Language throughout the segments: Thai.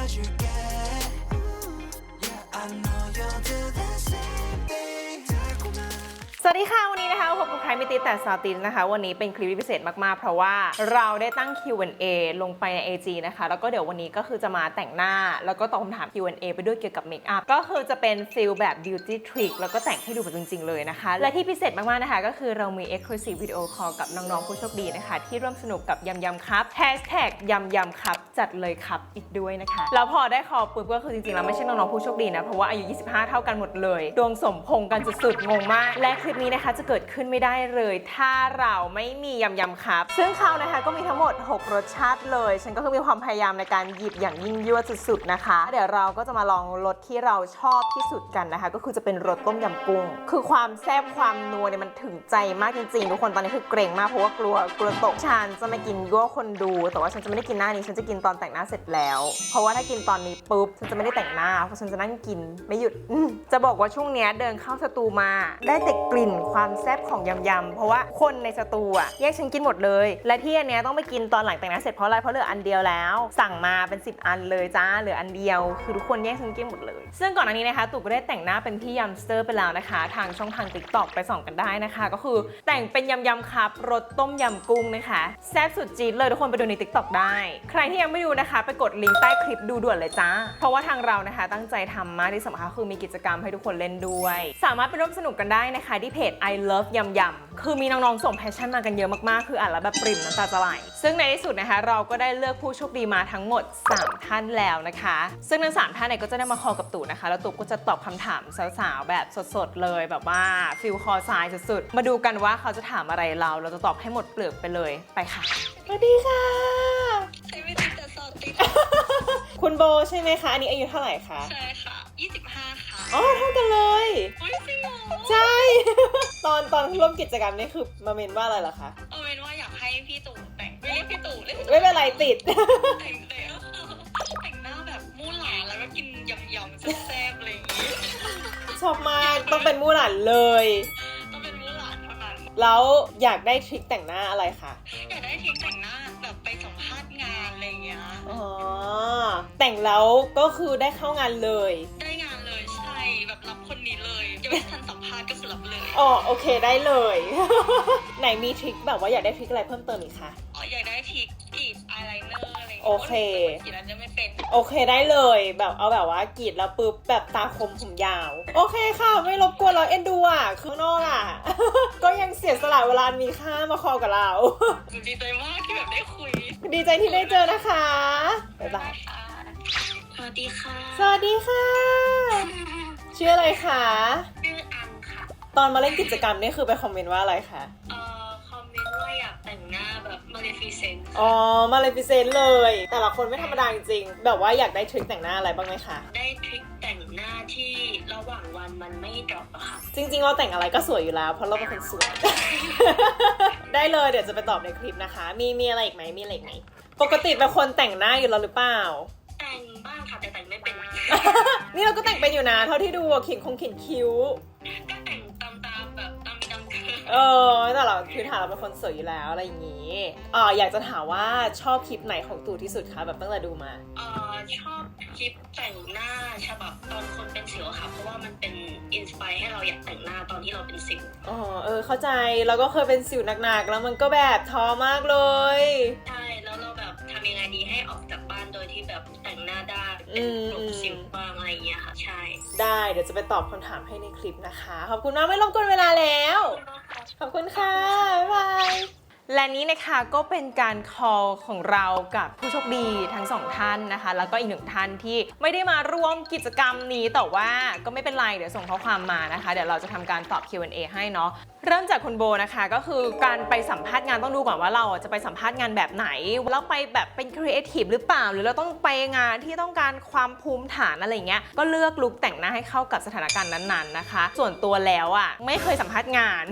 what you get. Yeah, I know you'll do the same thing. นี้นะคะพบกับใครไม่ติดแต่สาวตินนะคะ วันนี้เป็นคลิปพิเศษมากๆ เพราะว่าเราได้ตั้ง Q&A ลงไปใน AG นะคะ แล้วก็เดี๋ยววันนี้ก็คือจะมาแต่งหน้า แล้วก็ตอบคำถาม Q&A ไปด้วยเกี่ยวกับเมคอัพก็คือจะเป็นฟิลแบบ beauty trick แล้วก็แต่งให้ดูแบบจริง ๆ เลยนะคะ และที่พิเศษมากๆนะคะ ก็คือเรามี exclusive video call กับน้องๆผู้โชคดีนะคะ ที่ร่วมสนุกกับยำยำครับ hashtag ยำยำครับจัดเลยครับอีกด้วยนะคะแล้วพอได้คอปุ๊บก็คือจริงๆแล้วไม่ใช่น้องๆผู้โชคดีนะเพราะว่าอายุ 25 เท่ากันหมดเลย ดวงสมพงกันสุดๆงงมากและคลิปนี้นะคะจะเกิดขึ้นไม่ได้เลย ถ้าเราไม่มียำยำครับ ซึ่งเขานะคะก็มีทั้งหมด 6 รสชาติเลย ฉันก็คือมีความพยายามในการหยิบอย่างยิ่งยวดสุดๆนะคะ เดี๋ยวเราก็จะมาลองรสที่เราชอบที่สุดกันนะคะ ก็คือจะเป็นรสต้มยำกุ้ง คือความแซ่บความนัวเนี่ยมันถึงใจมากจริงๆทุกคนตอนนี้คือเกรงมากเพราะว่ากลัวกลัวตกฉันจะมากินยั่วคนดู แต่ว่าฉันจะไม่ได้กินหน้านี้ฉันจะกินตอนแต่งหน้าเสร็จแล้ว เพราะว่าถ้ากินตอนนี้ปุ๊บฉันจะไม่ได้แต่งหน้าเพราะฉันจะนั่งกินไม่หยุดจะบอกว่าช่วงเนี้ยเดินเข้าสตูมาได้แต่กลิ่นความแซ่บของยำยำๆเพราะว่าคนในสตูอะแยกฉันกินหมดเลย และที่อันเนี้ยต้องไปกินตอนหลังแต่งหน้าเสร็จเพราะอะไรเพราะเหลืออันเดียวแล้ว สั่งมาเป็น 10 อันเลยจ้าเหลืออันเดียว คือทุกคนแยกฉันกินหมดเลย ซึ่งก่อนอันนี้นะคะตู่ก็ได้แต่งหน้าเป็นพี่ยำสเตอร์ไปแล้วนะคะ ทางช่องทางติ๊กต็อกไปส่องกันได้นะคะ ก็คือแต่งเป็นยำยำครับรสต้มยำกุ้งนะคะแซ่บสุดจี๊ดเลยทุกคนไปดูในติ๊กต็อกได้ ใครที่ยังไม่ดูนะคะ ไปกดลิงก์ใต้คลิปดูด่วนเลยจ้า เพราะว่าทางเรานะคะ ตั้งใจทำมากที่สำคัญคือมีกิจกรรมให้ทุกคนเล่นด้วย สามารถไปร่วมสนุกกันได้นะคะที่เพจ I love ยำยำคือมีน้องๆส่งแพชชั่นมากันเยอะมากๆ คืออ่านแล้วแบบปริ่มน้ำตาจะไหลซึ่งในที่สุดนะคะ เราก็ได้เลือกผู้โชคดีมาทั้งหมด 3 ท่านแล้วนะคะ ซึ่งทั้งสามท่านเนี่ยก็จะได้มาคอกับตู่นะคะ แล้วตู่ก็จะตอบคำถามสาวๆแบบสดๆเลยแบบว่าฟิลคอทรายสุดๆมาดูกันว่าเขาจะถามอะไรเรา เราจะตอบให้หมดเปลือกไปเลยไปค่ะสวัสดีค่ะใช้ไม่ติดแต่สอดติด คุณโบใช่ไหมคะ อันนี้อายุเท่าไหร่คะ ใช่ค่ะ 25 ค่ะอ๋อเท่ากันเลย โอ้ยจริงเหรอใช่ ตอนตอนร่วมกิจกรรมนี่คือมาเมนว่าอะไรเหรอคะ เอาเป็นว่าอยากให้พี่ตู่แต่งไม่เรียกพี่ตู่เรียกพี่ตู่ไม่เป็นไรติด แต่งแต่งแต่งหน้าแบบมู่หลานแล้วก็กินยำยำๆแซ่บๆอะไรอย่างงี้ชอบมากต้องเป็นมู่หลานเลย ต้องเป็นมู่หลานเท่านั้น แล้วอยากได้ทริคแต่งหน้าอะไรคะ อยากได้ทีมแต่งหน้าแบบไปสั แต่งแล้วก็คือได้เข้างานเลย ได้งานเลยใช่แบบรับคนนี้เลยยังไม่ทันสัมภาษณ์ก็คือรับเลยอ๋อโอเคได้เลย ไหนมีทริคแบบว่าอยากได้ทริคอะไรเพิ่มเติมอีกคะอ๋ออยากได้ทีกรีด โอเงี้ยเค กรีดอันจะไม่เป็น โอเคได้เลยแบบเอาแบบว่ากรีดแล้วปุ๊บแบบตาคมผมยาว โอเคค่ะ ไม่รบกวนเราเอ็นดูอะข้างนอกอะ ก็ยังเสียสละเวลามีค่ามาคอกับเราหนูดีใจมากที่แบบได้คุยดีใจที่ได้เจอนะคะบ๊ายบายสวัสดีค่ะสวัสดีค่ะชื่ออะไรคะ ชื่ออันค่ะ ตอนมาเล่นกิจกรรมนี่คือไปคอมเมนต์ว่าอะไรคะ เอ่อ แต่งหน้าแบบ Maleficent อ๋อ มาเลยพิเศษเลย แต่ละคนไม่ธรรมดาจริงๆ แบบว่าอยากได้ทริคแต่งหน้าอะไรบ้างไหมคะ ได้ทริคแต่งหน้าที่ระหว่างวันมันไม่ดรอปอะค่ะ จริงๆ เราแต่งอะไรก็สวยอยู่แล้ว เพราะเราเป็นคนสวย ได้เลยเดี๋ยวจะไปตอบในคลิปนะคะ มีมีอะไรอีกไหมมีอะไรอีกไหม ปกติเป็นคนแต่งหน้าอยู่แล้วหรือเปล่า แต่งบ้างค่ะแต่แต่งไม่เป็น นี่เราก็แต่งเป็นอยู่นะ เท่าที่ดูอะเขียนคงเขียนคิ้ว ก็ เออแต่เราคือถานเราเป็นคนสวยอยู่แล้วอะไรอย่างนี้ อ่าอยากจะถามว่าชอบคลิปไหนของตู่ที่สุดคะแบบตั้งแต่ดูมาเอ่อชอบคลิปแต่งหน้าฉบับตอนคนเป็นสิวอะค่ะ เพราะว่ามันเป็นอินสปายให้เราอยากแต่งหน้าตอนที่เราเป็นสิวอ๋อเออ เข้าใจแล้วก็เคยเป็นสิวหนักๆ แล้วมันก็แบบท้อมากเลยใช่แล้วเราแบบทำยังไงดีให้ออกจากบ้านโดยที่แบบแต่งหน้าได้เป็นอืมกลุ่มสิวบ้างอะไรอย่างเงี้ยค่ะใช่ได้เดี๋ยวจะไปตอบคำถามให้ในคลิปนะคะ ขอบคุณมากไม่รบกวนเวลาแล้ว ขอบคุณค่ะ บ๊ายบาย และนี้นะคะก็เป็นการ call ของเรากับผู้โชคดีทั้งสองท่านนะคะ แล้วก็อีกหนึ่งท่านที่ไม่ได้มาร่วมกิจกรรมนี้แต่ว่าก็ไม่เป็นไร เดี๋ยวส่งข้อความมานะคะ เดี๋ยวเราจะทำการตอบ Q&A ให้เนาะเริ่มจากคุณโบนะคะก็คือการไปสัมภาษณ์งานต้องดูก่อนว่าเราจะไปสัมภาษณ์งานแบบไหนเราไปแบบเป็นครีเอทีฟหรือเปล่า หรือเราต้องไปงานที่ต้องการความภูมิฐานอะไรอย่างเงี้ยก็เลือกลุคแต่งหน้าให้เข้ากับสถานการณ์นั้นๆนะคะ ส่วนตัวแล้วอะ่ะไม่เคยสัมภาษณ์งาน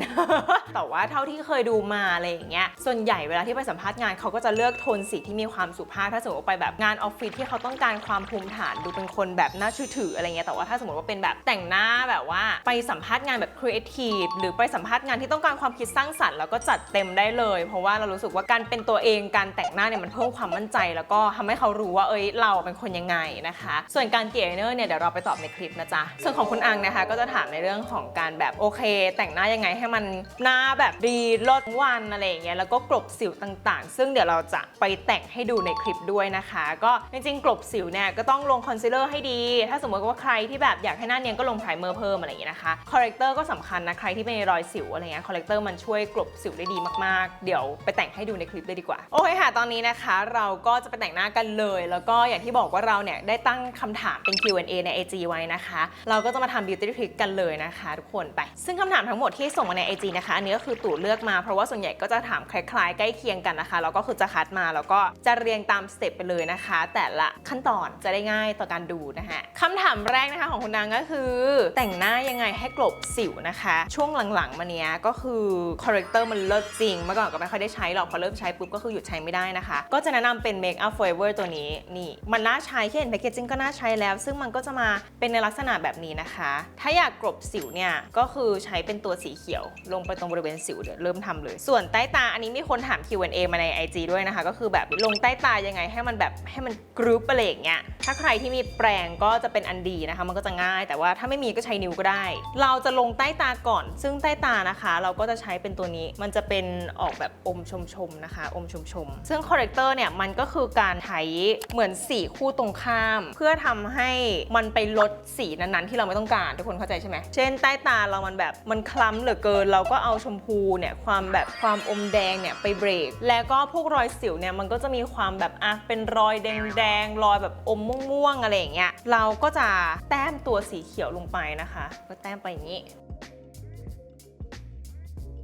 แต่ว่าเท่าที่เคยดูมาอะไรอย่างเงี้ยส่วนใหญ่เวลาที่ไปสัมภาษณ์งานเขาก็จะเลือกโทนสีที่มีความสุภาพถ้าสมมติว่าไปแบบงานออฟฟิศที่เขาต้องการความภูมิฐานดูเป็นคนแบบน่าเชื่อถืออะไรเงี้ยแต่ว่าถ้าสมมติว่าเป็นแบบแต่งหน้าแบบว่า ไปสัมภาษณ์งานแบบครีเอทีฟหรือไปสัมภาษณ์งานที่ต้องการความคิดสร้างสรรค์แล้วก็จัดเต็มได้เลย เพราะว่าเรารู้สึกว่าการเป็นตัวเองการแต่งหน้าเนี่ยมันเพิ่มความมั่นใจ แล้วก็ทำให้เขารู้ว่าเอ้ยเราเป็นคนยังไงนะคะ ส่วนการเกลี่ยเนอร์เนี่ยเดี๋ยวเราไปตอบในคลิปนะจ๊ะส่วนของคุณอังนะคะก็จะถามในเรื่องของการแบบโอเค แต่งหน้ายังไงให้มันหน้าแบบดีลดวันอะไรอย่างเงี้ยแล้วก็กลบสิวต่างๆ ซึ่งเดี๋ยวเราจะไปแต่งให้ดูในคลิปด้วยนะคะ ก็จริงๆกลบสิวเนี่ยก็ต้องลงคอนซีลเลอร์ให้ดี ถ้าสมมติว่าใครที่แบบอยากให้หน้าเนียนก็ลงไพรเมอร์เพิ่มอะไรอย่างเงี้ยนะคะคอเรคเตอร์ก็สำคัญนะใครที่เป็นรอยสิวอะไรเงี้ยคอ r เรคเตอร์มันช่วยกลบสิวได้ดีมากๆ เดี๋ยวไปแต่งให้ดูในคลิปเลยดีกว่า โอเคค่ะ ตอนนี้นะคะ เราก็จะไปแต่งหน้ากันเลย แล้วก็อย่างที่บอกว่าเราเนี่ยได้ตั้งคำถามเป็น Q&A ใน IG ไว้นะคะ เราก็จะมาทำ beauty trick กันเลยนะคะทุกคนไป ซึ่งคำถามทั้งหมดที่ส่งมาใน IG นะคะ อันนี้ก็คือตู่เลือกมาเพราะว่าส่วนใหญ่ก็จะถามคล้ายๆ ใกล้เคียงกันนะคะ แล้วก็คือจะคัดมาแล้วก็จะเรียงตามสเต็ปไปเลยนะคะ แต่ละขั้นตอนจะได้ง่ายต่อการดูนะฮะคำถามแรกนะคะของคุณนางก็คือ แต่งหน้ายังไงให้กลบสิวนะคะ ช่วงหลังๆมาเนี้ยก็คือคอ r เรคเตอร์มันเลิศจริง เมื่อก่อนก็ไม่ค่อยได้ใช้หรอกพอเริ่มใช้ปุ๊บก็คือหยุดใช้ไม่ได้นะคะ ก็จะแนะนำเป็น Make Up Forever ตัวนี้นี่มันน่าใช้แค่เห็นแพคเกจจิ้งก็น่าใช้แล้ว ซึ่งมันก็จะมาเป็นในลักษณะแบบนี้นะคะ ถ้าอยากกลบสิวเนี่ยก็คือใช้เป็นตัวสีเขียว ลงไปตรงบริเวณสิวเดี๋ยวเริ่มทำเลย ส่วนใต้ตาอันนี้มีคนถาม Q&A มาใน IG ด้วยนะคะ ก็คือแบบลงใต้ตายังไงให้มันแบบให้มันกรุ๊ปอะไรอย่างเงี้ยถ้าใครที่มีแปรงก็จะเป็นอันดีนะคะ มันก็จะง่าย แต่ว่าถ้าไม่มีก็ใช้นิ้วก็ได้ เราจะลงใต้ตาก่อน ซึ่งใต้ตานะคะ เราก็จะใช้เป็นตัวนี้มันจะเป็นออกแบบอมชมชมๆนะคะ อมชมชมๆซึ่งคอ r เรคเตอร์เนี่ยมันก็คือการใช้เหมือนสีคู่ตรงข้าม เพื่อทำให้มันไปลดสีนั้นๆ ที่เราไม่ต้องการทุกคนเข้าใจใช่ไหมเช่นใต้ตาเรามันแบบมันคล้ำเหลือเกิน เราก็เอาชมพูเนี่ยความแบบความอมแดงเนี่ยไปเบรก แล้วก็พวกรอยสิวเนี่ยมันก็จะมีความแบบอะเป็นรอยแดงๆรอยแบบอมม่วงๆอะไรอย่างเงี้ยเราก็จะแต้มตัวสีเขียวลงไปนะคะ ก็แต้มไปอย่างนี้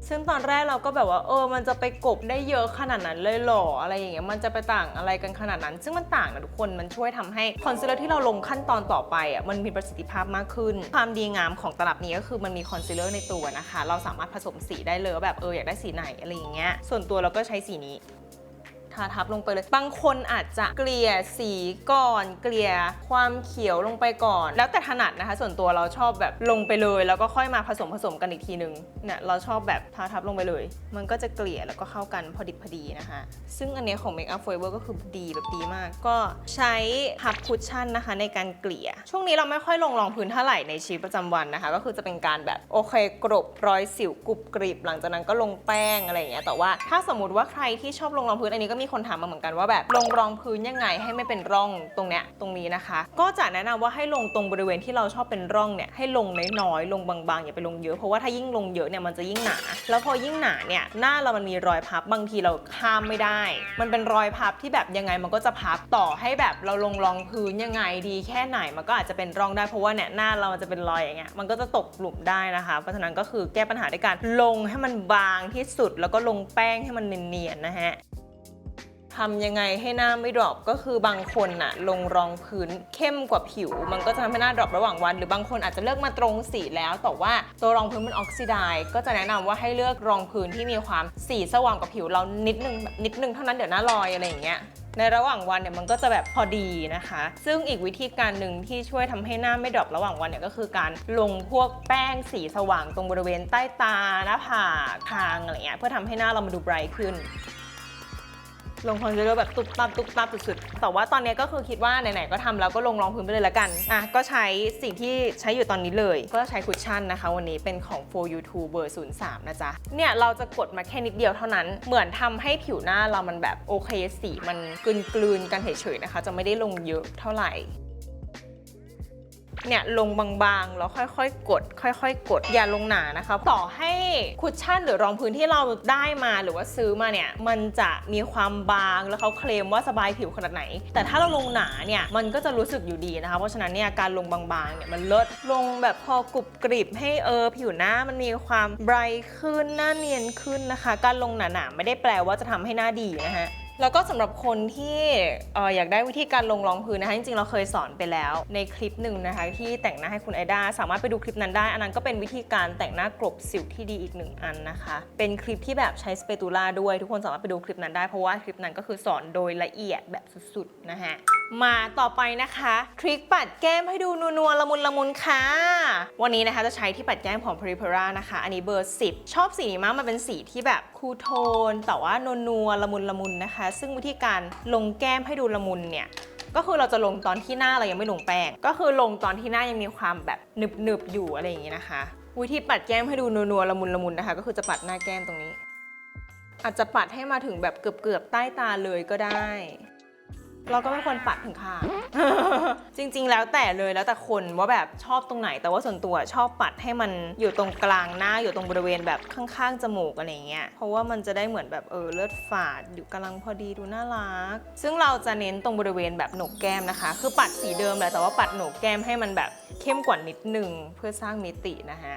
ซึ่งตอนแรกเราก็แบบว่าเออ มันจะไปกบได้เยอะขนาดนั้นเลยหรออะไรอย่างเงี้ย มันจะไปต่างอะไรกันขนาดนั้น ซึ่งมันต่างนะทุกคน มันช่วยทำให้คอนซีลเลอร์ที่เราลงขั้นตอนต่อไปอะ มันมีประสิทธิภาพมากขึ้น ความดีงามของตลับนี้ก็คือมันมีคอนซีลเลอร์ในตัวนะคะ เราสามารถผสมสีได้เลยว่าแบบเอออยากได้สีไหนอะไรอย่างเงี้ย ส่วนตัวเราก็ใช้สีนี้ ทาทับลงไปเลย บางคนอาจจะเกลี่ยสีก่อน เกลี่ยความเขียวลงไปก่อน แล้วแต่ถนัดนะคะ ส่วนตัวเราชอบแบบลงไปเลย แล้วก็ค่อยมาผสมผสมกันอีกทีนึงเนี่ยเราชอบแบบทาทับลงไปเลย มันก็จะเกลี่ยแล้วก็เข้ากันพอดิบพอดีนะคะ ซึ่งอันเนี้ยของ Make Up Forever ก็คือดีแบบดีมาก ก็ใช้พับคุชชั่นนะคะ ในการเกลี่ย ช่วงนี้เราไม่ค่อยลงรองพื้นเท่าไหร่ในชีวิตประจำวันนะคะ ก็คือจะเป็นการแบบโอเคกรบรอยสิวกรุบกริบหลังจากนั้นก็ลงแป้งอะไรอย่างเงี้ยแต่ว่าถ้าสมมติว่าใครที่ชอบลงรองพื้นอันนี้ก็มีคนถามมาเหมือนกันว่าแบบลงรองพื้นยังไงให้ไม่เป็นร่องตรงเนี้ยตรงนี้นะคะ ก็จะแนะนำว่าให้ลงตรงบริเวณที่เราชอบเป็นร่องเนี่ยให้ลงน้อยๆลงบางๆอย่าไปลงเยอะเพราะว่าถ้ายิ่งลงเยอะเนี่ยมันจะยิ่งหนา แล้วพอยิ่งหนาเนี่ยหน้าเรามันมีรอยพับบางทีเราข้ามไม่ได้ มันเป็นรอยพับที่แบบยังไงมันก็จะพับต่อให้แบบเราลงรองพื้นยังไงดีแค่ไหนมันก็อาจจะเป็นร่องได้เพราะว่าเนี่ยหน้าเรามันจะเป็นรอยอย่างเงี้ยมันก็จะตกหลุมได้นะคะเพราะฉะนั้นก็คือแก้ปัญหาด้วยการลงให้มันบางที่สุดแล้วก็ลงแป้งให้มันเนียนๆนะฮะ ทำยังไงให้หน้าไม่ดรอปก็คือบางคนน่ะลงรองพื้นเข้มกว่าผิว มันก็จะทำให้หน้าดรอประหว่างวัน หรือบางคนอาจจะเลือกมาตรงสีแล้ว แต่ว่าตัวรองพื้นมันออกซิไดซ์ก็จะแนะนำว่าให้เลือกรองพื้นที่มีความสีสว่างกว่าผิวเรานิดนึงนิดนึงเท่านั้นเดี๋ยวหน้าลอยอะไรอย่างเงี้ยในระหว่างวันเนี่ยมันก็จะแบบพอดีนะคะ ซึ่งอีกวิธีการหนึ่งที่ช่วยทำให้หน้าไม่ดรอประหว่างวันเนี่ยก็คือการลงพวกแป้งสีสว่างตรงบริเวณใต้ตาหน้าผากคางอะไรเงี้ยเพื่อทำให้หน้าเรามาดูไบรท์ขึ้น ลงคอนซีลเลอร์แบบตุบตับตุบตับสุดๆแต่ว่าตอนนี้ก็คือคิดว่าไหนๆก็ทำแล้วก็ลงรองพื้นไปเลยละกันอะก็ใช้สิ่งที่ใช้อยู่ตอนนี้เลย ก็ใช้คุชชั่นนะคะ วันนี้เป็นของ For You Two เบอร์03 นะจ๊ะ เนี่ยเราจะกดมาแค่นิดเดียวเท่านั้นเหมือนทำให้ผิวหน้าเรามันแบบโอเคสีมันกลืนๆกันเฉยๆนะคะ จะไม่ได้ลงเยอะเท่าไหร่ เนี่ยลงบางๆ แล้วค่อยๆ กด ค่อยๆ กดอย่าลงหนานะคะต่อให้คุชชั่นหรือรองพื้นที่เราได้มาหรือว่าซื้อมาเนี่ยมันจะมีความบางแล้วเขาเคลมว่าสบายผิวขนาดไหน แต่ถ้าเราลงหนาเนี่ยมันก็จะรู้สึกอยู่ดีนะคะเพราะฉะนั้นเนี่ยการลงบางๆเนี่ยมันเลิศลงแบบพอกรุบกริบให้เออผิวหน้ามันมีความไบรท์ขึ้นหน้าเนียนขึ้นนะคะ การลงหนาๆไม่ได้แปลว่าจะทำให้หน้าดีนะฮะ แล้วก็สำหรับคนที่ออยากได้วิธีการลงรองพื้นนะคะจริงๆ เราเคยสอนไปแล้ว ในคลิปหนึ่งนะคะ ที่แต่งหน้าให้คุณไอดาสามารถไปดูคลิปนั้นได้ อันนั้นก็เป็นวิธีการแต่งหน้ากลบสิวที่ดีอีกหนึ่งอันนะคะ เป็นคลิปที่แบบใช้สเปตูล่าด้วย ทุกคนสามารถไปดูคลิปนั้นได้เพราะว่าคลิปนั้นก็คือสอนโดยละเอียดแบบสุดๆนะฮะมาต่อไปนะคะ ทริคปัดแก้มให้ดูนัวๆละมุนละมุนค่ะ วันนี้นะคะจะใช้ที่ปัดแก้มของ p r i p e r a นะคะ อันนี้เบอร์ 10 ชอบสีนี้มากมันเป็นสีที่แบบคูลโทน แต่ว่านัวๆละมุนละมุนนะคะซึ่งวิธีการลงแก้มให้ดูละมุนเนี่ยก็คือเราจะลงตอนที่หน้าเรายังไม่ลงแป้ง ก็คือลงตอนที่หน้ายังมีความแบบหนึบๆอยู่อะไรอย่างนี้นะคะ วิธีปัดแก้มให้ดูนัวๆละมุนละมุนนะคะ ก็คือจะปัดหน้าแก้มตรงนี้ อาจจะปัดให้มาถึงแบบเกือบๆใต้ตาเลยก็ได้ เราก็ไม่ควรปัดถึงข้าง จริง ๆ แล้วแต่เลยแล้วแต่คนว่าแบบชอบตรงไหน แต่ว่าส่วนตัวชอบปัดให้มันอยู่ตรงกลางหน้าอยู่ตรงบริเวณแบบข้างๆจมูกอะไรเงี้ยเพราะว่ามันจะได้เหมือนแบบเออเลือดฝาดอยู่กำลังพอดีดูน่ารัก ซึ่งเราจะเน้นตรงบริเวณแบบหนกแก้มนะคะ คือปัดสีเดิมแหละแต่ว่าปัดหนกแก้มให้มันแบบเข้มกว่านิดนึงเพื่อสร้างมิตินะฮะ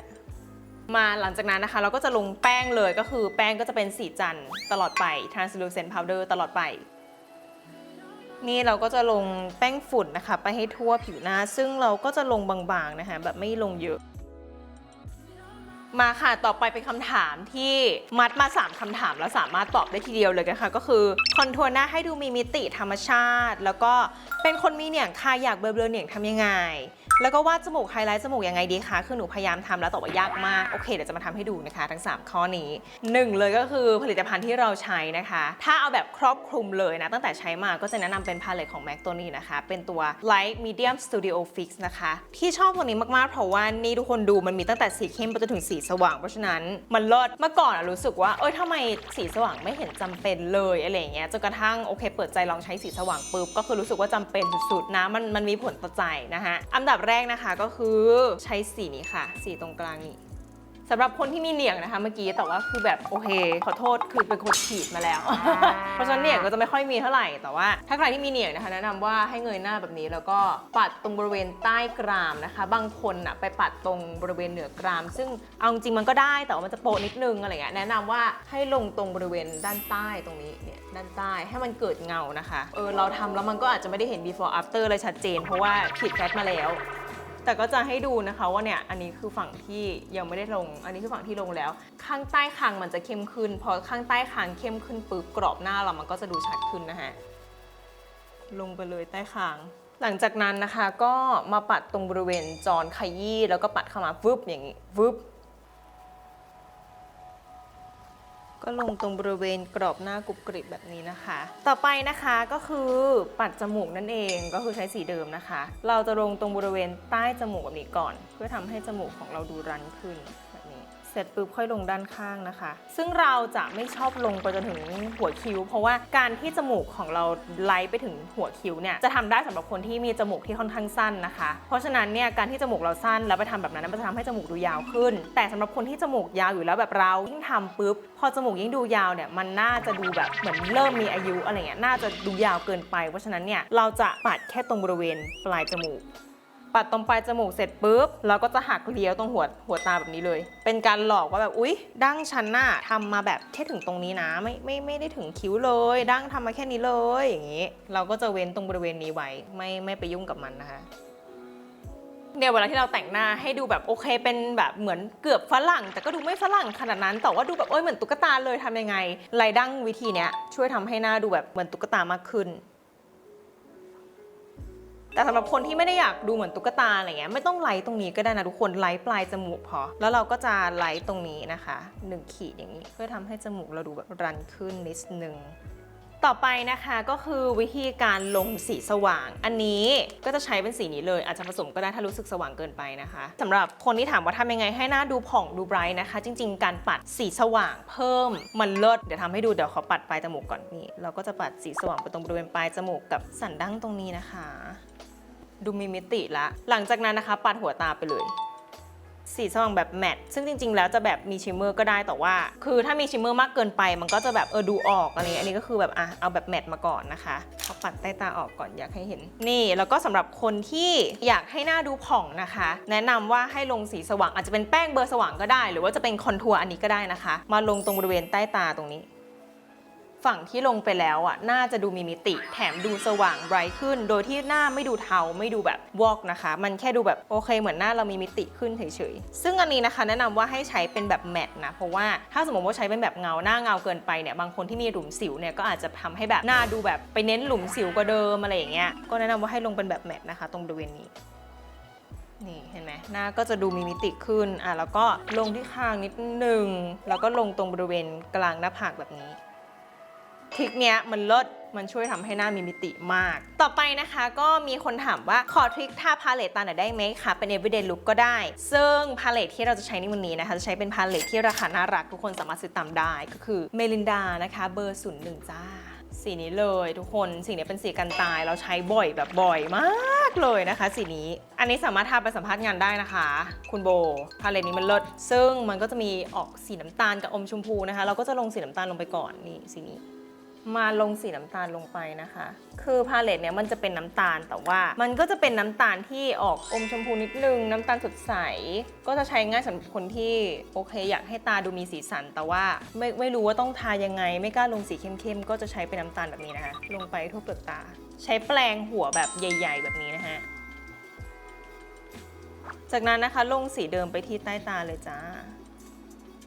มาหลังจากนั้นนะคะ เราก็จะลงแป้งเลยก็คือแป้งก็จะเป็นสีจันตลอดไป translucent powder ตลอดไป นี่เราก็จะลงแป้งฝุ่นนะคะ ไปให้ทั่วผิวหน้า ซึ่งเราก็จะลงบางๆนะคะ แบบไม่ลงเยอะ มาค่ะ ต่อไปเป็นคำถามที่มัดมา 3คำถามแล้วสามารถตอบได้ทีเดียวเลยกันค่ะ ก็คือคอนทัวร์หน้าให้ดูมีมิติธรรมชาติ แล้วก็เป็นคนมีเหนียงค่ะอยากเบลอๆเหนียงทำยังไง แล้วก็วาดจมูกไฮไลท์จมูกยังไงดีคะคือหนูพยายามทำแล้วแต่ว่ายากมาก โอเคเดี๋ยวจะมาทำให้ดูนะคะ ทั้ง 3 ข้อนี้ 1 เลยก็คือผลิตภัณฑ์ที่เราใช้นะคะ ถ้าเอาแบบครอบคลุมเลยนะ ตั้งแต่ใช้มาก็จะแนะนำเป็นพาเลตของ MAC ตัวนี้นะคะ เป็นตัว Light Medium Studio Fix นะคะ ที่ชอบตัวนี้มากๆเพราะว่านี่ทุกคนดูมันมีตั้งแต่สีเข้มไปจนถึงสีสว่างเพราะฉะนั้นมันเลิศเมื่อก่อนอะรู้สึกว่าเอ้ยทำไมสีสว่างไม่เห็นจำเป็นเลยอะไรเงี้ยจนกระทั่งโอเค เปิดใจลองใช้สีสว่างปุ๊บก็คือรู้สึกว่าจำเป็นสุดๆนะมันมันมีผลต่อใจนะคะอันดับแรกนะคะก็คือใช้สีนี้ค่ะ สีตรงกลางนี้ สำหรับคนที่มีเหนียงนะคะเมื่อกี้แต่ว่าคือแบบโอเคขอโทษคือเป็นคนฉีดมาแล้ว เพราะฉะนั้นเหนียงก็จะไม่ค่อยมีเท่าไหร่แต่ว่า ถ้าใครที่มีเหนียงนะคะแนะนำว่าให้เงยหน้าแบบนี้แล้วก็ปัดตรงบริเวณใต้กรามนะคะ บางคนอะไปปัดตรงบริเวณเหนือกราม ซึ่งเอาจริงๆมันก็ได้แต่ว่ามันจะโปะนิดนึงอะไรเงี้ยแนะนำว่าให้ลงตรงบริเวณด้านใต้ตรงนี้เนี่ยด้านใต้ให้มันเกิดเงานะคะเออเราทำแล้วมันก็อาจจะไม่ได้เห็น before after เลยชัดเจน เพราะว่าฉีดแฟตมาแล้ว แต่ก็จะให้ดูนะคะว่าเนี่ยอันนี้คือฝั่งที่ยังไม่ได้ลง อันนี้คือฝั่งที่ลงแล้ว ข้างใต้คางมันจะเข้มขึ้น พอข้างใต้คางเข้มขึ้นปุ๊บกรอบหน้าเรามันก็จะดูชัดขึ้นนะฮะลงไปเลยใต้คาง หลังจากนั้นนะคะก็มาปัดตรงบริเวณจอนขยี้แล้วก็ปัดเข้ามาวึบอย่างนี้วึบ ก็ลงตรงบริเวณกรอบหน้ากรุบกริบแบบนี้นะคะ ต่อไปนะคะก็คือปัดจมูกนั่นเองก็คือใช้สีเดิมนะคะ เราจะลงตรงบริเวณใต้จมูกแบบนี้ก่อน เพื่อทำให้จมูกของเราดูรันขึ้น ร็จปุ๊บค่อยลงด้านข้างนะคะ ซึ่งเราจะไม่ชอบลงไปจนถึงหัวคิ้ว เพราะว่าการที่จมูกของเราไล่ไปถึงหัวคิ้วเนี่ยจะทำได้สำหรับคนที่มีจมูกที่ค่อนข้างสั้นนะคะ เพราะฉะนั้นเนี่ยการที่จมูกเราสั้นแล้วไปทำแบบนั้นมันจะทำให้จมูกดูยาวขึ้น แต่สำหรับคนที่จมูกยาวอยู่แล้วแบบเรายิ่งทำปุ๊บพอจมูกยิ่งดูยาวเนี่ยมันน่าจะดูแบบเหมือนเริ่มมีอายุอะไรเงี้ยน่าจะดูยาวเกินไป เพราะฉะนั้นเนี่ยเราจะปัดแค่ตรงบริเวณปลายจมูก ปัดตรงปลายจมูกเสร็จปุ๊บเราก็จะหักเลี้ยวตรงหัวหัวตาแบบนี้เลย เป็นการหลอกว่าแบบอุ๊ย ดั้งฉันน่ะทำมาแบบแค่ถึงตรงนี้นะ ไม่ไม่ไม่ได้ถึงคิ้วเลย ดั้งทำมาแค่นี้เลยอย่างนี้ เราก็จะเว้นตรงบริเวณนี้ไว้ไม่ไม่ไปยุ่งกับมันนะคะเนี่ยเวลาที่เราแต่งหน้าให้ดูแบบโอเคเป็นแบบเหมือนเกือบฝรั่ง แต่ก็ดูไม่ฝรั่งขนาดนั้น แต่ว่าดูแบบเอ้ยเหมือนตุ๊กตาเลยทำยังไงไลดั้งวิธีเนี้ยช่วยทำให้หน้าดูแบบเหมือนตุ๊กตามากขึ้น แต่สำหรับคนที่ไม่ได้อยากดูเหมือนตุ๊กตาอะไรเงี้ยไม่ต้องไลท์ตรงนี้ก็ได้นะทุกคนไลท์ปลายจมูกพอ แล้วเราก็จะไลท์ตรงนี้นะคะหนึ่งขีดอย่างนี้ เพื่อทำให้จมูกเราดูแบบรันขึ้นนิดนึงต่อไปนะคะก็คือวิธีการลงสีสว่าง อันนี้ก็จะใช้เป็นสีนี้เลยอาจจะผสมก็ได้ถ้ารู้สึกสว่างเกินไปนะคะสำหรับคนที่ถามว่าทำยังไงให้หน้าดูผ่องดูไบรท์นะคะ จริง ๆ การปัดสีสว่างเพิ่มมันเลิศเดี๋ยวทำให้ดูเดี๋ยวขอปัดปลายจมูกก่อนนี่เราก็จะปัดสีสว่างไปตรงบริเวณปลายจมูกกับสันดั้งตรงนี้นะคะ ดูมีมิติละ หลังจากนั้นนะคะปัดหัวตาไปเลยสีสว่างแบบแมตต์ซึ่งจริง ๆ แล้วจะแบบมีชิมเมอร์ก็ได้แต่ว่า คือถ้ามีชิมเมอร์มากเกินไป มันก็จะแบบเออดูออกอะไรเงี้ยอันนี้ก็คือแบบอะเอาแบบแมตต์มาก่อนนะคะเอาปัดใต้ตาออกก่อนอยากให้เห็น นี่แล้วก็สำหรับคนที่อยากให้หน้าดูผ่องนะคะ แนะนำว่าให้ลงสีสว่างอาจจะเป็นแป้งเบอร์สว่างก็ได้ หรือว่าจะเป็นคอนทัวร์อันนี้ก็ได้นะคะ มาลงตรงบริเวณใต้ตาตรงนี้ ฝั่งที่ลงไปแล้วอะน่าจะดูมีมิติ แถมดูสว่างไบรท์ขึ้น โดยที่หน้าไม่ดูเทาไม่ดูแบบวอกนะคะ มันแค่ดูแบบโอเคเหมือนหน้าเรามีมิติขึ้นเฉยๆ ซึ่งอันนี้นะคะ แนะนำว่าให้ใช้เป็นแบบแมตต์นะ เพราะว่าถ้าสมมติว่าใช้เป็นแบบเงาหน้าเงาเกินไปเนี่ยบางคนที่มีหลุมสิวเนี่ยก็อาจจะทำให้แบบหน้าดูแบบไปเน้นหลุมสิวกว่าเดิมอะไรอย่างเงี้ยก็แนะนำว่าให้ลงเป็นแบบแมตต์นะคะ ตรงบริเวณนี้นี่เห็นไหมหน้าก็จะดูมีมิติขึ้นอะแล้วก็ลงที่คางนิดนึงแล้วก็ลงตรงบริเวณกลางหน้าผากแบบนี้ ทริคเนี้ยมันเลิศมันช่วยทำให้หน้ามีมิติมาก ต่อไปนะคะก็มีคนถามว่าขอทริคทาพาเลตตาหน่อยได้ไหมคะ เป็น everyday look ก็ได้ ซึ่งพาเลตที่เราจะใช้ในวันนี้นะคะ จะใช้เป็นพาเลตที่ราคาน่ารักทุกคนสามารถซื้อตามได้ ก็คือเมลินดานะคะ เบอร์01จ้า สีนี้เลยทุกคนสีนี้เป็นสีกันตายเราใช้บ่อยแบบบ่อยมากเลยนะคะ สีนี้ อันนี้สามารถทาไปสัมภาษณ์งานได้นะคะ คุณโบพาเลตนี้มันเลิศซึ่งมันก็จะมีออกสีน้ำตาลกับอมชมพูนะคะ เราก็จะลงสีน้ำตาลลงไปก่อนนี่สีนี้ มาลงสีน้ำตาลลงไปนะคะ คือพาเลตเนี่ยมันจะเป็นน้ำตาลแต่ว่า มันก็จะเป็นน้ำตาลที่ออกอมชมพูนิดนึง น้ำตาลสดใส ก็จะใช้ง่ายสำหรับคนที่โอเค อยากให้ตาดูมีสีสัน แต่ว่าไม่ไม่รู้ว่าต้องทายังไง ไม่กล้าลงสีเข้มๆ ก็จะใช้เป็นน้ำตาลแบบนี้นะคะ ลงไปทั่วเปลือกตา ใช้แปรงหัวแบบใหญ่ ๆ แบบนี้นะฮะ จากนั้นนะคะลงสีเดิมไปที่ใต้ตาเลยจ้า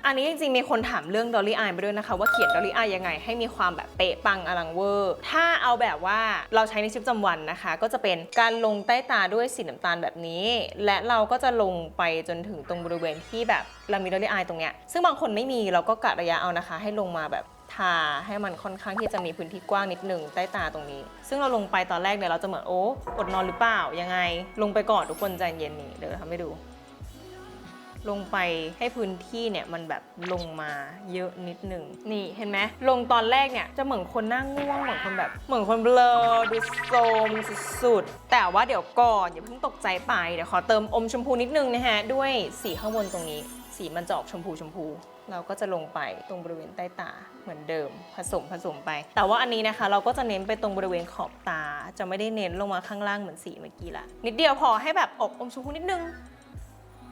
อันนี้จริงๆ มีคนถามเรื่องดอลลี่อายมาด้วยนะคะ ว่าเขียนดอลลี่อายยังไงให้มีความแบบเป๊ะปังอลังเวอร์ ถ้าเอาแบบว่าเราใช้ในชีวิตประจำวันนะคะ ก็จะเป็นการลงใต้ตาด้วยสีน้ำตาลแบบนี้ และเราก็จะลงไปจนถึงตรงบริเวณที่แบบเรามีดอลลี่อายตรงเนี้ยซึ่งบางคนไม่มีเราก็กะระยะเอานะคะ ให้ลงมาแบบทาให้มันค่อนข้างที่จะมีพื้นที่กว้างนิดหนึ่งใต้ตาตรงนี้ ซึ่งเราลงไปตอนแรกเนี่ยเราจะเหมือนโอ้อดนอนหรือเปล่ายังไง ลงไปก่อนทุกคนใจเย็นนี่เดี๋ยวทำให้ดู ลงไปให้พื้นที่เนี่ยมันแบบลงมาเยอะนิดหนึ่งนี่เห็นไหมลงตอนแรกเนี่ยจะเหมือนคนหน้าง่วงเหมือนคนแบบเหมือนคนเบลอดูโทรมสุดๆแต่ว่าเดี๋ยวก่อนอย่าเพิ่งตกใจไปเดี๋ยวขอเติมอมชมพูนิดนึงนะฮะด้วยสีข้างบนตรงนี้ สีมันจะออกชมพูชมพูเราก็จะลงไปตรงบริเวณใต้ตาเหมือนเดิม ผสมผสมไป แต่ว่าอันนี้นะคะ เราก็จะเน้นไปตรงบริเวณขอบตา จะไม่ได้เน้นลงมาข้างล่างเหมือนสีเมื่อกี้ละนิดเดียวพอให้แบบออกอมชมพูนิดนึง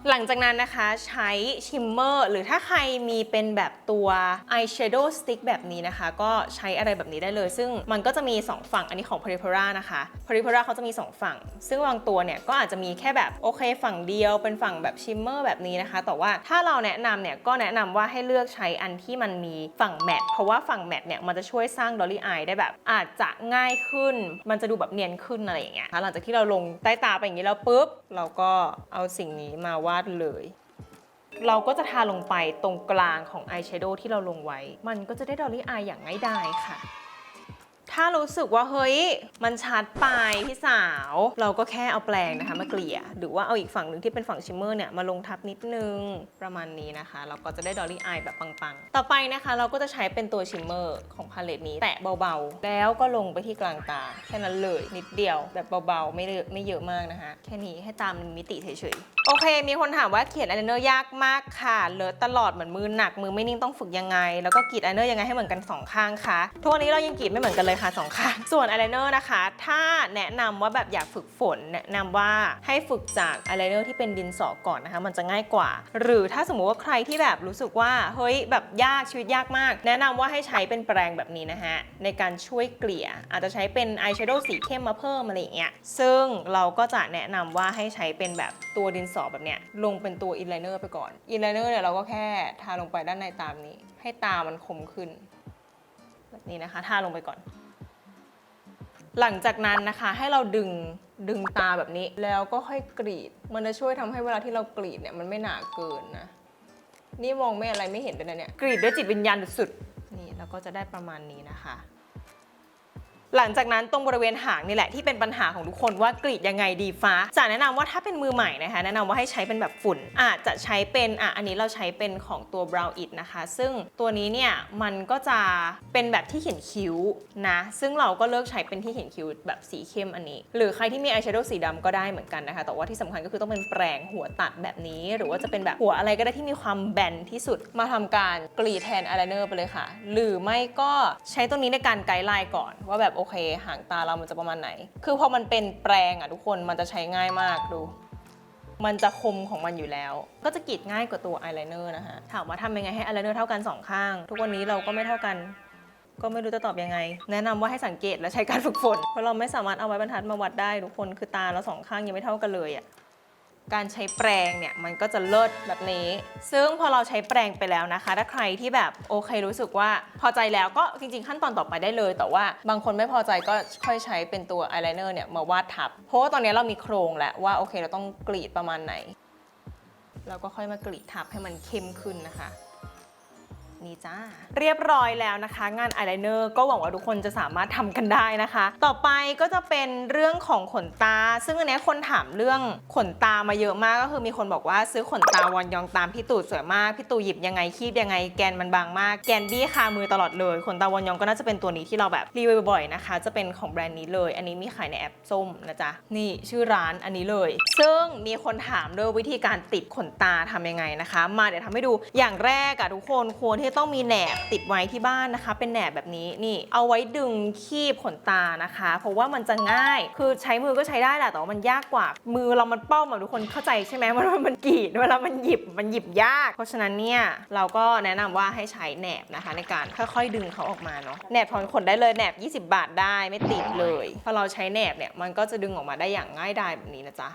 หลังจากนั้นนะคะใช้ชิมเมอร์หรือถ้าใครมีเป็นแบบตัว eyeshadow stick แบบนี้นะคะ ก็ใช้อะไรแบบนี้ได้เลย ซึ่งมันก็จะมี 2 ฝั่งอันนี้ของ p a r i p e r a นะคะ p a r i p e r a เขาจะมี 2 ฝั่ง ซึ่งบางตัวเนี่ยก็อาจจะมีแค่แบบโอเคฝั่งเดียวเป็นฝั่งแบบชิมเมอร์แบบนี้นะคะ แต่ว่าถ้าเราแนะนำเนี่ยก็แนะนำว่าให้เลือกใช้อันที่มันมีฝั่งแมตต์เพราะว่าฝั่งแมตต์เนี่ยมันจะช่วยสร้าง dolly eye ได้แบบ อาจจะง่ายขึ้น มันจะดูแบบเนียนขึ้นอะไรอย่างเงี้ยหลังจากที่เราลงใต้ตาไปอย่างนี้แล้วปุ๊บเราก็เอาสิ่งนี้มาวาดเลย เราก็จะทาลงไปตรงกลางของอายแชโดว์ที่เราลงไว้ มันก็จะได้ดอลลี่อายอย่างง่ายดายค่ะ ถ้ารู้สึกว่าเฮ้ยมันชัดไปพี่สาว เราก็แค่เอาแปรงนะคะมาเกลี่ย หรือว่าเอาอีกฝั่งหนึ่งที่เป็นฝั่งชิมเมอร์เนี่ยมาลงทับนิดนึงประมาณนี้นะคะ เราก็จะได้ดอลลี่อายแบบปังๆ ต่อไปนะคะ เราก็จะใช้เป็นตัวชิมเมอร์ของพาเลตนี้ แตะเบาๆ แล้วก็ลงไปที่กลางตา แค่นั้นเลยนิดเดียวแบบเบาๆ ไม่เยอะไม่เยอะมากนะคะ แค่นี้ให้ตามมิติเฉยๆโอเค มีคนถามว่าเขียนอายไลเนอร์ยากมากค่ะเลอะตลอดเหมือนมือหนักมือไม่นิ่งต้องฝึกยังไง แล้วก็กรีดอายไลเนอร์ยังไงให้เหมือนกันสองข้างคะทุกวันนี้เรายังกรีดไม่เหมือนกันเลยค่ะสองข้างส่วนอายไลเนอร์นะคะ ถ้าแนะนำว่าแบบอยากฝึกฝนแนะนำว่าให้ฝึกจากอายไลเนอร์ที่เป็นดินสอก่อนนะคะ มันจะง่ายกว่า หรือถ้าสมมุติว่าใครที่แบบรู้สึกว่าเฮ้ยแบบยากชีวิตยากมาก แนะนำว่าให้ใช้เป็นแปรงแบบนี้นะฮะในการช่วยเกลี่ย อาจจะใช้เป็นอายแชโดว์สีเข้มมาเพิ่มอะไรอย่างเงี้ยซึ่งเราก็จะแนะนำว่าให้ใช้เป็นแบบตัวดินสอแบบเนี้ยลงเป็นตัวอินไลเนอร์ไปก่อนอินไลเนอร์เนี่ยเราก็แค่ทาลงไปด้านในตามนี้ ให้ตามันคมขึ้น แบบนี้นะคะ ทาลงไปก่อน หลังจากนั้นนะคะให้เราดึงดึงตาแบบนี้แล้วก็ค่อยกรีด มันจะช่วยทำให้เวลาที่เรากรีดเนี่ยมันไม่หนาเกินนะ นี่มองไม่อะไรไม่เห็นเลยนะเนี่ย กรีดด้วยจิตวิญญาณสุดๆนี่แล้วก็จะได้ประมาณนี้นะคะ หลังจากนั้นตรงบริเวณหางนี่แหละที่เป็นปัญหาของทุกคนว่ากรีดยังไงดีฟ้าจะแนะนำว่าถ้าเป็นมือใหม่นะคะ แนะนำว่าให้ใช้เป็นแบบฝุ่น อาจจะใช้เป็นอะอันนี้เราใช้เป็นของตัว brow it นะคะ ซึ่งตัวนี้เนี่ยมันก็จะเป็นแบบที่เขียนคิ้วนะ ซึ่งเราก็เลิกใช้เป็นที่เขียนคิ้วแบบสีเข้มอันนี้ หรือใครที่มีอายแชโดว์สีดำก็ได้เหมือนกันนะคะ แต่ว่าที่สำคัญก็คือต้องเป็นแปรงหัวตัดแบบนี้ หรือว่าจะเป็นแบบหัวอะไรก็ได้ที่มีความแบนที่สุดมาทำการกรีดแทนอายไลเนอร์ไปเลยค่ะ หรือไม่ก็ใช้ตัวนี้ในการไกด์ไลน์ก่อนว่าแบบโอเค หางตาเรามันจะประมาณไหน คือพอมันเป็นแปรงอะทุกคนมันจะใช้ง่ายมากดู มันจะคมของมันอยู่แล้ว ก็จะกรีดง่ายกว่าตัวอายไลเนอร์นะคะถามว่าทำยังไงให้อายไลเนอร์เท่ากันสองข้าง ทุกวันนี้เราก็ไม่เท่ากัน ก็ไม่รู้จะตอบยังไง แนะนำว่าให้สังเกตและใช้การฝึกฝนเพราะเราไม่สามารถเอาไว้บรรทัดมาวัดได้ทุกคนคือตาเราสองข้างยังไม่เท่ากันเลยอะ การใช้แปรงเนี่ยมันก็จะเลิศแบบนี้ ซึ่งพอเราใช้แปรงไปแล้วนะคะ ถ้าใครที่แบบโอเครู้สึกว่าพอใจแล้วก็จริง ๆ ขั้นตอนต่อไปได้เลย แต่ว่าบางคนไม่พอใจก็ค่อยใช้เป็นตัวอายไลเนอร์เนี่ยมาวาดทับ เพราะว่าตอนนี้เรามีโครงแล้วว่าโอเคเราต้องกรีดประมาณไหนเราก็ค่อยมากรีดทับให้มันเข้มขึ้นนะคะ นี่จ้า เรียบร้อยแล้วนะคะ งานอายไลเนอร์ก็หวังว่าทุกคนจะสามารถทำกันได้นะคะ ต่อไปก็จะเป็นเรื่องของขนตา ซึ่งอันเนี้ยคนถามเรื่องขนตามาเยอะมากก็คือมีคนบอกว่าซื้อขนตาวอนยองตามพี่ตู่สวยมากพี่ตู่หยิบยังไงคีบยังไงแกนมันบางมากแกนบี้คามือตลอดเลยขนตาวอนยองก็น่าจะเป็นตัวนี้ที่เราแบบรีวิวบ่อยๆนะคะ จะเป็นของแบรนด์นี้เลย อันนี้มีขายในแอปส้มนะจ๊ะนี่ชื่อร้านอันนี้เลย ซึ่งมีคนถามด้วยวิธีการติดขนตาทำยังไงนะคะ มาเดี๋ยวทำให้ดูอย่างแรกอะทุกคนควรที่ต้องมีแหนบติดไว้ที่บ้านนะคะ เป็นแหนบแบบนี้นี่ เอาไว้ดึงคีบขนตานะคะ เพราะว่ามันจะง่าย คือใช้มือก็ใช้ได้แหละแต่ว่ามันยากกว่า มือเรามันเป้าแบบทุกคนเข้าใจใช่ไหมมันมันกรีดเวลามันหยิบมันหยิบยาก เพราะฉะนั้นเนี่ยเราก็แนะนำว่าให้ใช้แหนบนะคะ ในการค่อยๆดึงเขาออกมาเนาะแหนบถอนขนได้เลยแหนบ 20 บาทได้ไม่ติดเลยพอเราใช้แหนบเนี่ยมันก็จะดึงออกมาได้อย่างง่ายดายแบบนี้นะจ๊ะ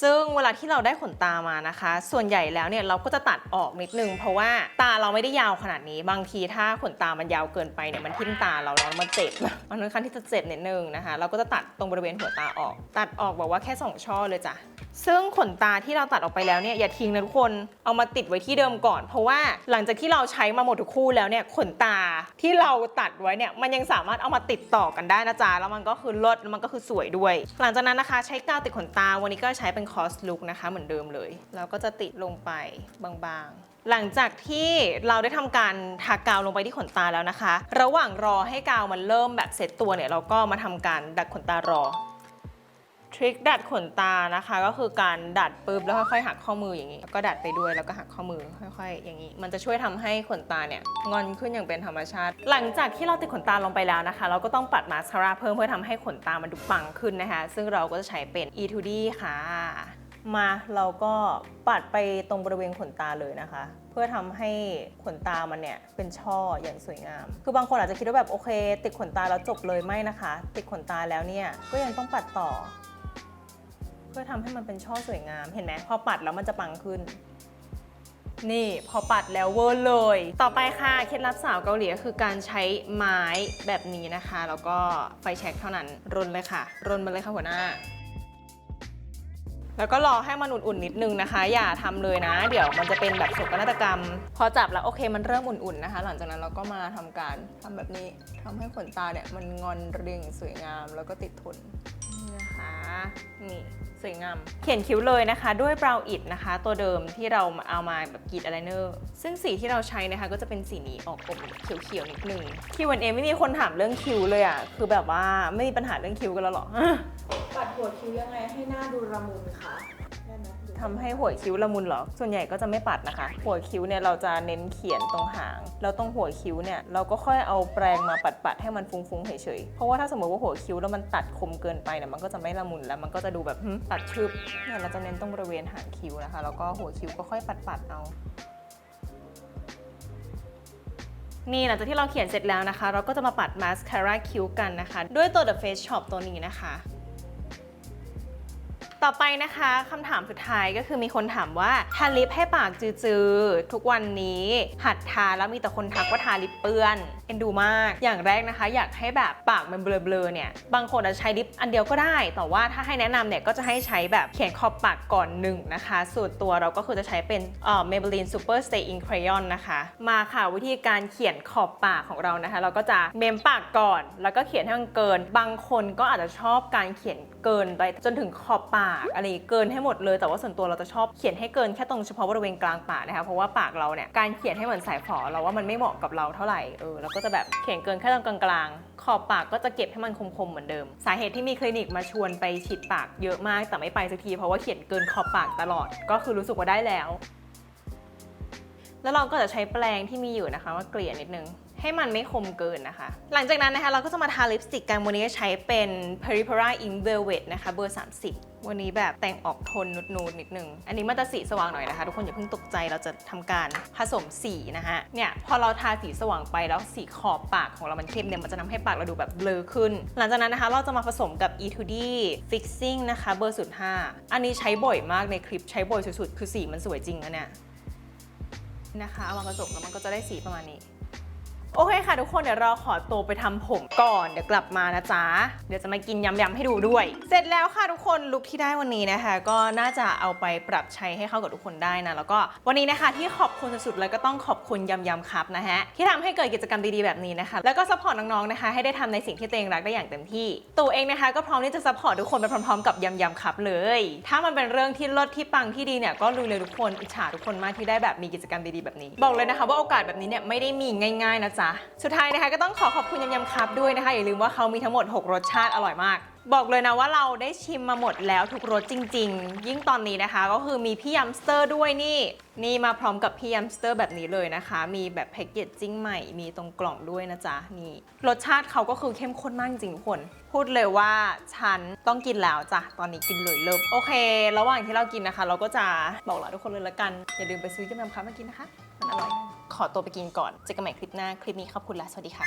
ซึ่งเวลาที่เราได้ขนตามานะคะ ส่วนใหญ่แล้วเนี่ยเราก็จะตัดออกนิดนึง เพราะว่าตาเราไม่ได้ยาวขนาดนี้ บางทีถ้าขนตามันยาวเกินไปเนี่ยมันทิ่มตาเราแล้วมันเจ็บมันค่อนข้างที่จะเจ็บนิดนึงนะคะ เราก็จะตัดตรงบริเวณหัวตาออก ตัดออกบอกว่าแค่สองช่อเลยจ้ะซึ่งขนตาที่เราตัดออกไปแล้วเนี่ยอย่าทิ้งนะทุกคนเอามาติดไว้ที่เดิมก่อน เพราะว่าหลังจากที่เราใช้มาหมดทุกคู่แล้วเนี่ยขนตาที่เราตัดไว้เนี่ยมันยังสามารถเอามาติดต่อกันได้นะจ๊ะแล้วมันก็คือลดแล้วมันก็คือสวยด้วย หลังจากนั้นนะคะ ใช้กาวติดขนตาวันนี้ก็ใช้เป็นคอสลุกนะคะเหมือนเดิมเลยแล้วก็จะติดลงไปบางๆ หลังจากที่เราได้ทำการทากาวลงไปที่ขนตาแล้วนะคะ ระหว่างรอให้กาวมันเริ่มแบบเซตตัวเนี่ยเราก็มาทำการดักขนตารอ ทริคดัดขนตานะคะ ก็คือการดัดปุ๊บแล้วค่อยๆหักข้อมืออย่างนี้แล้วก็ดัดไปด้วยแล้วก็หักข้อมือค่อย ๆ อย่างนี้ มันจะช่วยทำให้ขนตาเนี่ยงอนขึ้นอย่างเป็นธรรมชาติ หลังจากที่เราติดขนตาลงไปแล้วนะคะ เราก็ต้องปัดมาสคาร่าเพิ่มเพื่อทำให้ขนตามันดูปังขึ้นนะคะ ซึ่งเราก็จะใช้เป็น E2D ค่ะ มาเราก็ปัดไปตรงบริเวณขนตาเลยนะคะเพื่อทำให้ขนตามันเนี่ยเป็นช่ออย่างสวยงาม คือบางคนอาจจะคิดว่าแบบโอเค ติดขนตาแล้วจบเลยไม่นะคะ ติดขนตาแล้วเนี่ยก็ยังต้องปัดต่อ เพื่อทำให้มันเป็นช่อสวยงาม เห็นไหมพอปัดแล้วมันจะปังขึ้น นี่พอปัดแล้วเวอร์เลย ต่อไปค่ะเคล็ดลับสาวเกาหลีก็คือการใช้ไม้แบบนี้นะคะ แล้วก็ไฟแช็กเท่านั้นรนเลยค่ะรนมาเลยค่ะหัวหน้าแล้วก็รอให้มันอุ่นๆนิดนึงนะคะ อย่าทำเลยนะ เดี๋ยวมันจะเป็นแบบโศกนาฏกรรม พอจับแล้วโอเคมันเริ่มอุ่นๆนะคะ หลังจากนั้นเราก็มาทำการทำแบบนี้ทำให้ขนตาเนี่ยมันงอนเรียงสวยงามแล้วก็ติดทนนี่นะคะนี่ สวยงาม เขียนคิ้วเลยนะคะ ด้วยบราวอิดนะคะ ตัวเดิมที่เราเอามาแบบกรีดอายไลเนอร์ ซึ่งสีที่เราใช้นะคะ ก็จะเป็นสีนี้ออกอมเขียวๆนิดนึง Q&A ไม่มีคนถามเรื่องคิ้วเลยอะ คือแบบว่าไม่มีปัญหาเรื่องคิ้วกันแล้วเหรอปัดหัวคิ้วยังไงให้หน้าดูละมุนคะได้ไหมหรือทำให้หัวคิ้วละมุนเหรอ ส่วนใหญ่ก็จะไม่ปัดนะคะ หัวคิ้วเนี่ยเราจะเน้นเขียนตรงหาง แล้วตรงหัวคิ้วเนี่ยเราก็ค่อยเอาแปรงมาปัดๆให้มันฟุ้งๆเฉยๆ เพราะว่าถ้าสมมติว่าหัวคิ้วแล้วมันตัดคมเกินไปเนี่ยมันก็จะไม่ละมุนแล้วมันก็จะดูแบบหึตัดชึบเนี่ยเราจะเน้นตรงบริเวณหางคิ้วนะคะ แล้วก็หัวคิ้วก็ค่อยปัดๆเอา นี่หลังจากที่เราเขียนเสร็จแล้วนะคะ เราก็จะมาปัดมาสคาร่าคิ้วกันนะคะ ด้วยตัว The Face Shop ตัวนี้นะคะ ต่อไปนะคะคำถามสุดท้ายก็คือมีคนถามว่าทาลิปให้ปากจือๆทุกวันนี้หัดทาแล้วมีแต่คนทักว่าทาลิปเปื้อนเอ็นดูมาก อย่างแรกนะคะ อยากให้แบบปากมันเบลอๆเนี่ย บางคนอาจจะใช้ลิปอันเดียวก็ได้ แต่ว่าถ้าให้แนะนำเนี่ยก็จะให้ใช้แบบเขียนขอบปากก่อนหนึ่งนะคะ ส่วนตัวเราก็คือจะใช้เป็นเอ่อ Maybelline Super Stay In Crayon นะคะ มาค่ะวิธีการเขียนขอบปากของเรานะคะ เราก็จะเมมปากก่อน แล้วก็เขียนให้มันเกิน บางคนก็อาจจะชอบการเขียนเกินไปจนถึงขอบปากอะไรเกินให้หมดเลย แต่ว่าส่วนตัวเราจะชอบเขียนให้เกินแค่ตรงเฉพาะบริเวณกลางปากนะคะเพราะว่าปากเราเนี่ยการเขียนให้เหมือนสายฝอเราว่ามันไม่เหมาะกับเราเท่าไหร่เออเราก็จะแบบเขียนเกินแค่ตรงกลางๆขอบปากก็จะเก็บให้มันคมๆเหมือนเดิม สาเหตุที่มีคลินิกมาชวนไปฉีดปากเยอะมากแต่ไม่ไปสักทีเพราะว่าเขียนเกินขอบปากตลอด ก็คือรู้สึกว่าได้แล้ว แล้วเราก็จะใช้แปรงที่มีอยู่นะคะมาเกลี่ยนิดนึง ให้มันไม่คมเกินนะคะ หลังจากนั้นนะคะเราก็จะมาทาลิปสติกกันวันนี้ใช้เป็น Peripera Ink Velvet นะคะเบอร์ 30วันนี้แบบแต่งออกโทนนูดๆนิดนึง อันนี้มันจะสีสว่างหน่อยนะคะ ทุกคนอย่าเพิ่งตกใจเราจะทำการผสมสีนะคะเนี่ยพอเราทาสีสว่างไปแล้วสีขอบปากของเรามันเข้มเนี่ยมันจะทำให้ปากเราดูแบบเบลอขึ้น หลังจากนั้นนะคะเราจะมาผสมกับ E2D Fixing นะคะเบอร์05อันนี้ใช้บ่อยมากในคลิปใช้บ่อยสุดๆ คือสีมันสวยจริงนะเนี่ยนะคะเอามาผสมแล้วมันก็จะได้สีประมาณนี้ โอเคค่ะทุกคนเดี๋ยวเราขอตัวไปทำผมก่อนเดี๋ยวกลับมานะจ๊ะ เดี๋ยวจะมากินยำๆให้ดูด้วย เสร็จแล้วค่ะทุกคนลุคที่ได้วันนี้นะคะ ก็น่าจะเอาไปปรับใช้ให้เข้ากับทุกคนได้นะแล้วก็วันนี้นะคะที่ขอบคุณสุดๆเลยก็ต้องขอบคุณยำๆครับนะฮะที่ทำให้เกิดกิจกรรมดีๆแบบนี้นะคะ แล้วก็ซัพพอร์ตน้องๆนะคะ ให้ได้ทำในสิ่งที่ตัวเองรักได้อย่างเต็มที่ ตัวเองนะคะ ก็พร้อมที่จะซัพพอร์ตทุกคนไปพร้อมๆ กับยำๆครับเลย ถ้ามันเป็นเรื่องที่ลดที่ปังที่ดีเนี่ยก็ลุยเลยทุกคนอิจฉาทุกคนมากที่ได้แบบมีกิจกรรมดีๆแบบนี้ บอกเลยนะคะ ว่าโอกาสแบบนี้เนี่ยไม่ได้มีง่ายๆนะจ๊ะสุดท้ายนะคะก็ต้องขอขอบคุณยำๆครับด้วยนะคะ อย่าลืมว่าเขามีทั้งหมด 6 รสชาติอร่อยมาก บอกเลยนะว่าเราได้ชิมมาหมดแล้วทุกรสจริง ๆ ยิ่งตอนนี้นะคะ ก็คือมีพี่ยัมสเตอร์ด้วยนี่ นี่มาพร้อมกับพี่ยัมสเตอร์แบบนี้เลยนะคะ มีแบบแพ็กเกจจิ้งใหม่มีตรงกล่องด้วยนะจ๊ะนี่รสชาติเขาก็คือเข้มข้นมากจริงๆทุกคนพูดเลยว่าฉันต้องกินแล้วจ้ะ ตอนนี้กินเลยเริ่มโอเค ระหว่างที่เรากินนะคะ เราก็จะบอกลาทุกคนเลยละกัน อย่าลืมไปซื้อยำยำครับมากินนะคะ มันอร่อย ขอตัวไปกินก่อน เจอกันใหม่คลิปหน้า คลิปนี้ขอบคุณและสวัสดีค่ะ